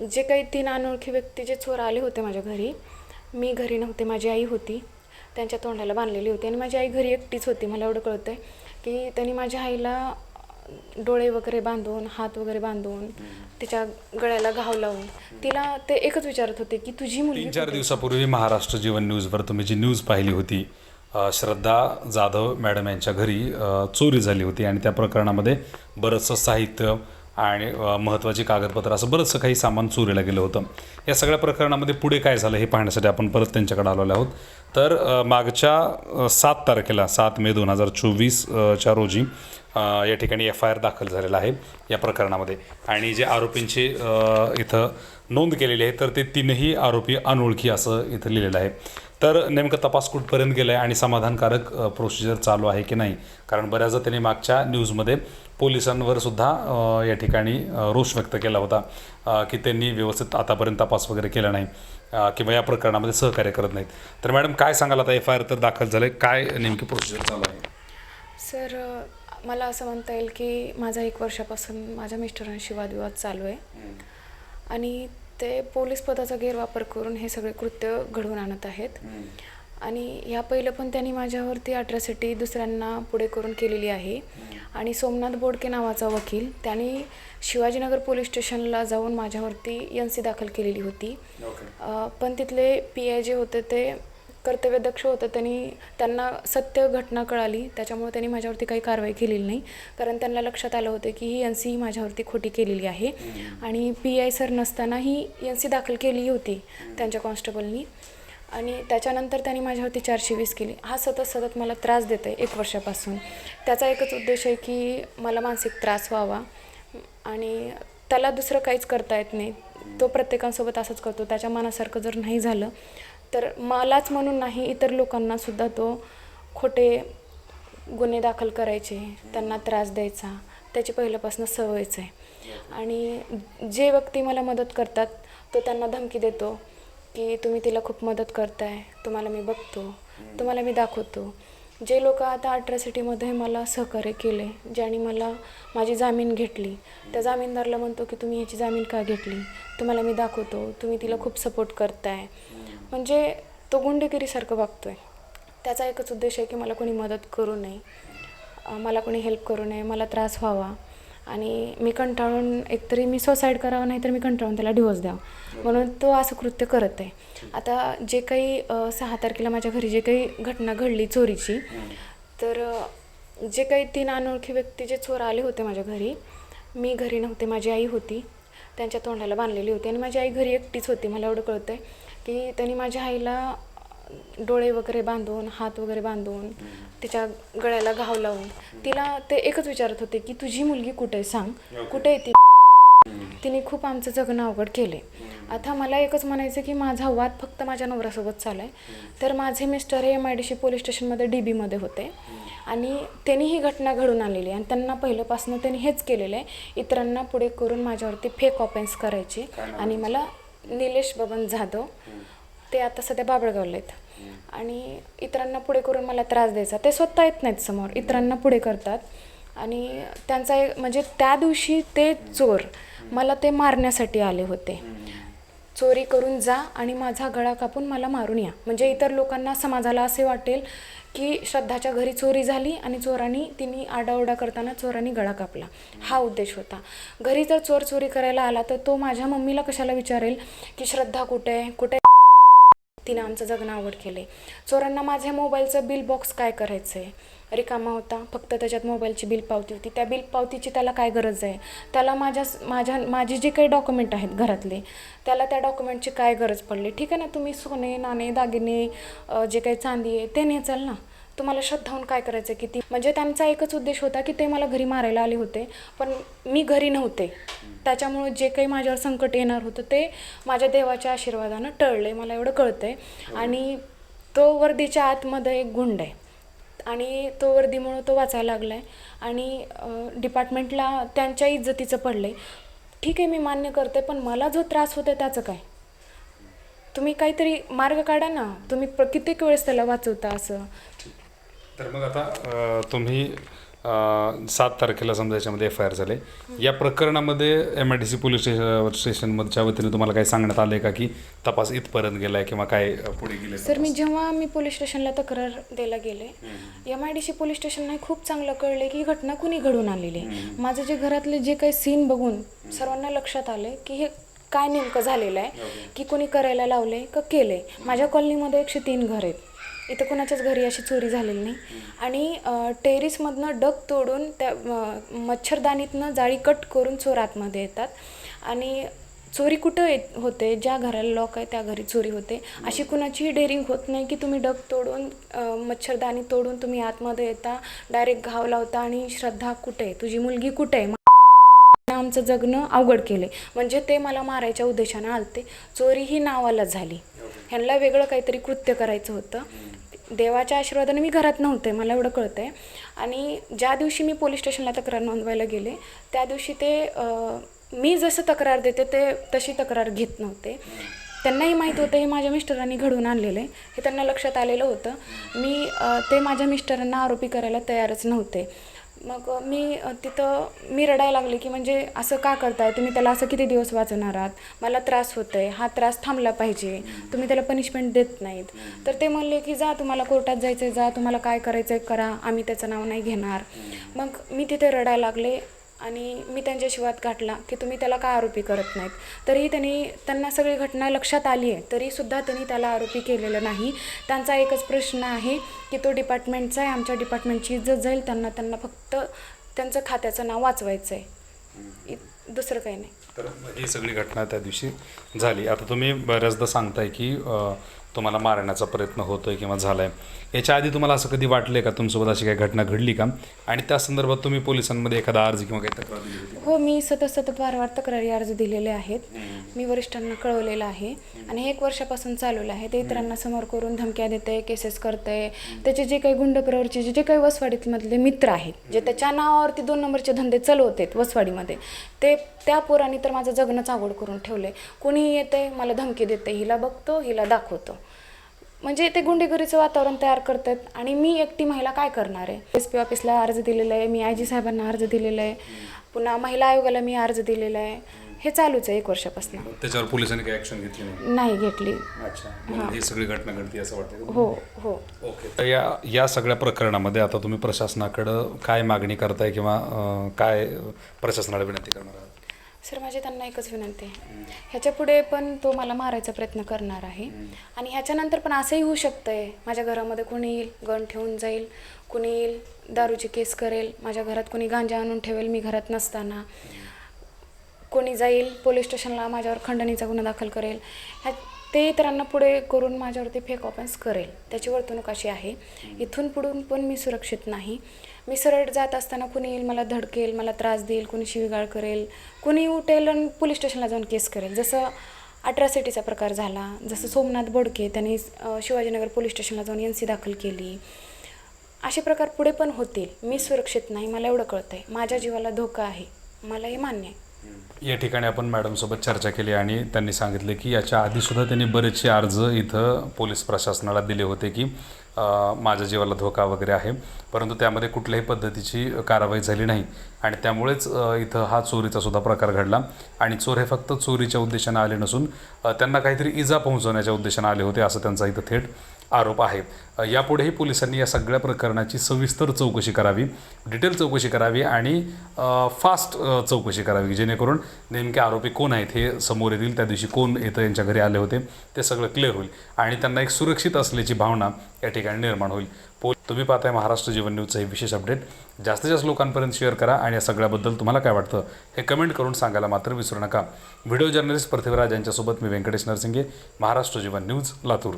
जे काही तीन अनोळखी व्यक्ती जे चोर आले होते माझ्या घरी मी घरी नव्हते माझी आई होती त्यांच्या तोंडाला बांधलेली होती. आणि माझी आई घरी एकटीच होती मला एवढं कळतं आहे की त्यांनी माझ्या आईला डोळे वगैरे बांधून हात वगैरे बांधून तिच्या गळ्याला घाव लावून तिला ते एकच विचारत होते की तुझी मुलगी तीन चार दिवसापूर्वी महाराष्ट्र जीवन न्यूजवर तुम्ही जी न्यूज पाहिली होती अ, श्रद्धा जाधव मॅडम यांच्या घरी अ, चोरी झाली होती. आणि त्या प्रकरणामध्ये बरंचसं साहित्य आणि महत्त्वाची कागदपत्र असं बरंचसं काही सामान चोरीला गेलं होतं. या सगळ्या प्रकरणामध्ये पुढे काय झालं हे पाहण्यासाठी आपण परत त्यांच्याकडे आलेलो आहोत. तर मागच्या सात तारखेला सात मे दोन हजार चोवीसच्या रोजी या ठिकाणी एफ आय आर दाखल झालेला आहे या प्रकरणामध्ये. आणि जे आरोपींची इथं नोंद केलेली आहे तर ते तीनही आरोपी अनोळखी असं इथं लिहिलेलं आहे. तर नेमकं तपास कुठपर्यंत गेला आहे आणि समाधानकारक प्रोसिजर चालू आहे की नाही? कारण बऱ्याचदा त्यांनी मागच्या न्यूजमध्ये पोलिसांवर सुद्धा या ठिकाणी रोष व्यक्त केला होता की त्यांनी व्यवस्थित आतापर्यंत तपास वगैरे केला नाही किंवा या प्रकरणामध्ये सहकार्य करत नाहीत. तर मॅडम काय सांगाल आता? एफ आय आर तर दाखल झालं आहे काय नेमकी प्रोसिजर चालू आहे? सर मला असं म्हणता येईल की माझा एक वर्षापासून माझ्या मिस्टरांशी वादविवाद चालू आहे. आणि ते पोलीस पदाचा गैरवापर करून हे सगळे कृत्य घडवून आणत आहेत. आणि या पहिलं पण त्यांनी माझ्यावरती अट्रॅसिटी दुसऱ्यांना पुढे करून केलेली आहे. आणि सोमनाथ बोडके नावाचा वकील त्यांनी शिवाजीनगर पोलीस स्टेशनला जाऊन माझ्यावरती एन सी दाखल केलेली होती. पण तिथले पी आय जे होते ते कर्तव्यदक्ष होतं. त्यांनी त्यांना सत्य घटना कळाली. त्याच्यामुळे त्यांनी माझ्यावरती काही कारवाई केलेली नाही. कारण त्यांना लक्षात आलं होतं की ही एन सी माझ्यावरती खोटी केलेली आहे. आणि पी आय सर नसताना ही एन सी दाखल केली होती त्यांच्या कॉन्स्टेबलनी. आणि त्याच्यानंतर त्यांनी माझ्यावरती चारशे वीस केली. हा सतत सतत मला त्रास देत आहे एक वर्षापासून. त्याचा एकच उद्देश आहे की मला मानसिक त्रास व्हावा. आणि त्याला दुसरं काहीच करता येत नाही. तो प्रत्येकासोबत असंच करतो. त्याच्या मनासारखं जर नाही झालं तर मलाच म्हणून नाही इतर लोकांना सुद्धा तो खोटे गुन्हे दाखल करायचे त्यांना त्रास द्यायचा. त्याची पहिल्यापासून सवयच आहे. आणि जे व्यक्ती मला मदत करतात तो त्यांना धमकी देतो की तुम्ही तिला खूप मदत करताय तुम्हाला मी बघतो तुम्हाला मी दाखवतो. जे लोक आता अट्रॅसिटीमध्ये मला सहकार्य केले ज्याने मला माझी जामीन घेतली त्या जामीनदारला म्हणतो की तुम्ही ह्याची जामीन का घेतली? तुम्हाला मी दाखवतो तुम्ही तिला खूप सपोर्ट करताय. म्हणजे तो गुंडगिरीसारखं आहे त्याचा एकच उद्देश आहे की मला कोणी मदत करू नये. मला कोणी हेल्प करू नये. मला त्रास व्हावा. आणि मी कंटाळून एकतरी मी सुसाईड करावं नाही तर मी कंटाळून त्याला डिवोर्स द्यावा. म्हणून तो असं कृत्य करत आहे. आता जे काही सहा तारखेला माझ्या घरी जे काही घटना घडली चोरीची तर जे काही तीन अनोळखी व्यक्ती जे चोर आले होते माझ्या घरी मी घरी नव्हते माझी आई होती. त्यांच्या तोंडाला बांधलेली होती. आणि माझी आई घरी एकटीच होती मला एवढं कळतं आहे की त्यांनी माझ्या आईला डोळे वगैरे बांधून हात वगैरे बांधून तिच्या गळ्याला घाव लावून तिला ते एकच विचारत होते की तुझी मुलगी कुठे आहे? सांग. कुठे आहे ती? तिने खूप आमचं जगणं अवघड केले. आता मला एकच म्हणायचं की माझा वाद फक्त माझ्या नवऱ्यासोबत चालू आहे तर माझे मिस्टर हे M I D C police स्टेशनमध्ये डी बीमध्ये होते. आणि त्यांनी ही घटना घडून आणलेली आहे. आणि त्यांना पहिल्यापासून त्यांनी हेच केलेलं आहे. इतरांना पुढे करून माझ्यावरती फेक ऑफेन्स करायचे. आणि मला निलेश बबन जाधव. ते आता सध्या बाबळगावला आहेत. आणि इतरांना पुढे करून मला त्रास द्यायचा. ते स्वतः येत नाहीत समोर. इतरांना पुढे करतात. आणि त्यांचा एक म्हणजे त्या दिवशी ते चोर मला ते मारण्यासाठी आले होते. चोरी करून जा आणि माझा गळा कापून मला मारून या. म्हणजे इतर लोकांना समाजाला असे वाटेल की श्रद्धाच्या घरी चोरी झाली आणि चोरांनी तिने आडाओरडा करताना चोरांनी गळा कापला. हा उद्देश होता. घरी जर चोर चोरी करायला आला तर तो माझ्या मम्मीला कशाला विचारेल की श्रद्धा कुठे आहे? कुठे तिनं आमचं जगणं आवड केलं आहे चोरांना माझ्या मोबाईलचं बिल बॉक्स काय करायचं आहे रिकामा होता. फक्त त्याच्यात मोबाईलची बिल पावती होती. त्या बिल पावतीची त्याला काय गरज आहे? त्याला माझ्या माझ्या माझे जे काही डॉक्युमेंट आहेत घरातले त्याला त्या डॉक्युमेंटची काय गरज पडली? ठीक आहे ना तुम्ही सोने नाणे दागिने जे काही चांदी आहे ते नेचाल ना? तुम्हाला श्रद्धावून काय करायचं आहे किती? म्हणजे त्यांचा एकच उद्देश होता की ते मला घरी मारायला आले होते पण मी घरी नव्हते. त्याच्यामुळे जे काही माझ्यावर संकट येणार होतं ते माझ्या देवाच्या आशीर्वादानं टळले मला एवढं कळतंय. आणि तो वर्दीच्या आतमध्ये एक गुंड आहे. आणि तो वर्दीमुळं तो वाचायला लागला आहे आणि डिपार्टमेंटला त्यांच्या इज्जतीचं पडलं आहे ठीक आहे मी मान्य करते पण मला जो त्रास होतो त्याचं काय? तुम्ही काहीतरी मार्ग काढा ना. तुम्ही प्र- कित्येक वेळेस त्याला वाचवता असं. तर मग आता तुम्ही सात तारखेला समजा याच्यामध्ये एफ आय आर झाले. या प्रकरणामध्ये M I D C police station स्टेशनच्या वतीने तुम्हाला काय सांगण्यात आलं आहे का की तपास इथपर्यंत गेला आहे किंवा काय पुढे गेले सर मी जेव्हा मी पोलीस स्टेशनला तक्रार द्यायला गेले M I D C police स्टेशनला खूप चांगलं कळले की ही घटना कुणी घडून आलेली आहे. माझं जे घरातले जे काही सीन बघून सर्वांना लक्षात आले की हे काय नेमकं झालेलं आहे की कोणी करायला लावले का केले माझ्या कॉलनीमध्ये एकशे तीन घर आहेत. इथं कोणाच्याच घरी अशी चोरी झालेली नाही. आणि टेरिसमधनं डग तोडून त्या अं, मच्छरदाणीतनं जाळी कट करून चोर आतमध्ये येतात. आणि चोरी कुठं येत होते? ज्या घराला लॉक आहे त्या घरी चोरी होते. अशी कुणाचीही डेअरिंग होत नाही की तुम्ही डग तोडून अं, मच्छरदाणी तोडून तुम्ही आतमध्ये येता डायरेक्ट घाव लावता आणि श्रद्धा कुठे आहे? तुझी मुलगी कुठे आहे? आमचं जगणं अवघड केले म्हणजे ते मला मारायच्या उद्देशानं आलते. चोरी ही नावालाच झाली. ह्यांना वेगळं काहीतरी कृत्य करायचं होतं. देवाच्या आशीर्वादाने मी घरात नव्हते मला एवढं कळतं आहे आणि ज्या दिवशी मी पोलीस स्टेशनला तक्रार नोंदवायला गेले त्या दिवशी ते मी जसं तक्रार देते ते तशी तक्रार घेत नव्हते. त्यांनाही माहीत होतं हे माझ्या मिस्टरांनी घडवून आणलेलं. आहे हे त्यांना लक्षात आलेलं होतं. मी ते माझ्या मिस्टरांना आरोपी करायला तयारच नव्हते. मग मी तिथं मी रडायला लागले की म्हणजे असं का करताय? तुम्ही त्याला असं किती दिवस वाचवणार आहात? मला त्रास होतोय. हा त्रास थांबला पाहिजे. तुम्ही त्याला पनिशमेंट देत नाहीत. तर ते म्हणले की जा तुम्हाला कोर्टात जायचं आहे जा तुम्हाला काय करायचं आहे करा. आम्ही त्याचं नाव नाही घेणार. मग मी तिथे रडायला लागले. आणि मी त्यांच्याशी वाद गाठला की तुम्ही त्याला का आरोपी करत नाहीत. तरीही त्यांनी त्यांना सगळी घटना लक्षात आली आहे तरीसुद्धा त्यांनी त्याला आरोपी केलेलं नाही. त्यांचा एकच प्रश्न आहे की तो डिपार्टमेंटचा आहे आमच्या डिपार्टमेंटची इज्जत जाईल त्यांना त्यांना फक्त त्यांचं खात्याचं नाव वाचवायचं आहे. इ- दुसरं काही नाही. तर ही सगळी घटना त्या दिवशी झाली. आता तुम्ही बऱ्याचदा सांगताय की तुम्हाला मारण्याचा प्रयत्न होतोय किंवा झालाय. याच्या आधी तुम्हाला असं कधी वाटलंय का तुमच्यासोबत अशी काही घटना घडली का? आणि त्या संदर्भात तुम्ही पोलिसांमध्ये एखादा अर्ज किंवा काही तक्रार दिली होती? हो मी सतत सतत वारंवार तक्रारी अर्ज दिलेले आहेत. मी वरिष्ठांना कळवलेलं आहे. आणि हे एक वर्षापासून चालवलं आहे. ते इतरांना समोर करून धमक्या देते केसेस करते त्याचे जे काही गुंड प्रवरचे जे काही वसवाडीमधले मित्र आहेत जे त्याच्या नावावरती दोन नंबरचे धंदे चालवतेत वसवाडीमध्ये ते त्या पोराने तर माझं जगणंच आवड करून ठेवलं आहे कोणीही येते मला धमकी देते हिला बघतो हिला दाखवतो. म्हणजे ते गुंडेगिरीचं वातावरण तयार करतात आणि मी एकटी महिला काय करणार आहे? एस पी ऑफिसला अर्ज दिलेला आहे मी आय जी साहेबांना अर्ज दिलेला आहे. पुन्हा महिला आयोगाला मी अर्ज दिलेला आहे. हे चालूच आहे एक वर्षापासून. त्याच्यावर पोलिसांनी काही ऍक्शन घेतली नाही? नाही घेतली. अच्छा. म्हणून ही सगळी घटना घडती असं वाटतं का? हो हो. ओके. तर या या सगळ्या प्रकरणामध्ये आता तुम्ही प्रशासनाकडं काय मागणी करताय किंवा अं, काय प्रशासनाला विनंती करणार आहात? सर माझी त्यांना एकच विनंती आहे. ह्याच्या पुढे पण तो मला मारायचा प्रयत्न करणार आहे. आणि ह्याच्यानंतर पण असंही होऊ शकतंय. माझ्या घरामध्ये कोणी येईल गण ठेवून जाईल. कोणी येईल दारूची केस करेल. माझ्या घरात कोणी गांजा आणून ठेवेल मी घरात नसताना. कोणी जाईल पोलीस स्टेशनला माझ्यावर खंडणीचा गुन्हा दाखल करेल. ह्या ते इतरांना पुढे करून माझ्यावरती फेक ऑफेन्स करेल. त्याची वर्तणूक अशी आहे. इथून पुढून पण मी सुरक्षित नाही. मी सरळ जात असताना कुणी येईल मला धडकेल मला त्रास देईल कुणी शिवीगाळ करेल कुणी उठेल आणि पोलीस स्टेशनला जाऊन केस करेल. जसं अट्रॅसिटीचा प्रकार झाला जसं सोमनाथ बोडके त्यांनी शिवाजीनगर पोलीस स्टेशनला जाऊन एन सी दाखल केली. असे प्रकार पुढे पण होतील. मी सुरक्षित नाही मला एवढं कळतं आहे माझ्या जीवाला धोका आहे. मला हे मान्य आहे. या ठिकाणी आपण मॅडमसोबत चर्चा केली आणि त्यांनी सांगितले की याच्या आधीसुद्धा त्यांनी बरेचसे अर्ज इथं पोलीस प्रशासनाला दिले होते की माझ्या जीवाला धोका वगैरे आहे. परंतु त्यामध्ये कुठल्याही पद्धतीची कारवाई झाली नाही. आणि त्यामुळेच इथं हा चोरीचा सुद्धा प्रकार घडला. आणि चोर हे फक्त चोरीच्या उद्देशाने आले नसून त्यांना काहीतरी इजा पोहोचवण्याच्या उद्देशाने आले होते असं त्यांचा इथं थेट आरोप आहे यापुढेही पोलिसांनी या सगळ्या प्रकरणाची सविस्तर चौकशी करावी डिटेल चौकशी करावी आणि फास्ट चौकशी करावी जेणेकरून नेमके आरोपी कोण आहेत हे समोर येतील त्या दिवशी कोण येतं यांच्या घरी आले होते ते सगळं क्लिअर होईल आणि त्यांना एक सुरक्षित असल्याची भावना या ठिकाणी निर्माण होईल. पो तुम्ही पाहताय महाराष्ट्र जीवन न्यूजचं हे विशेष अपडेट. जास्तीत जास्त लोकांपर्यंत शेअर करा आणि या सगळ्याबद्दल तुम्हाला काय वाटतं हे कमेंट करून सांगायला मात्र विसरू नका. व्हिडिओ जर्नलिस्ट पृथ्वीराज यांच्यासोबत मी व्यंकटेश नरसिंगे महाराष्ट्र जीवन न्यूज लातूर.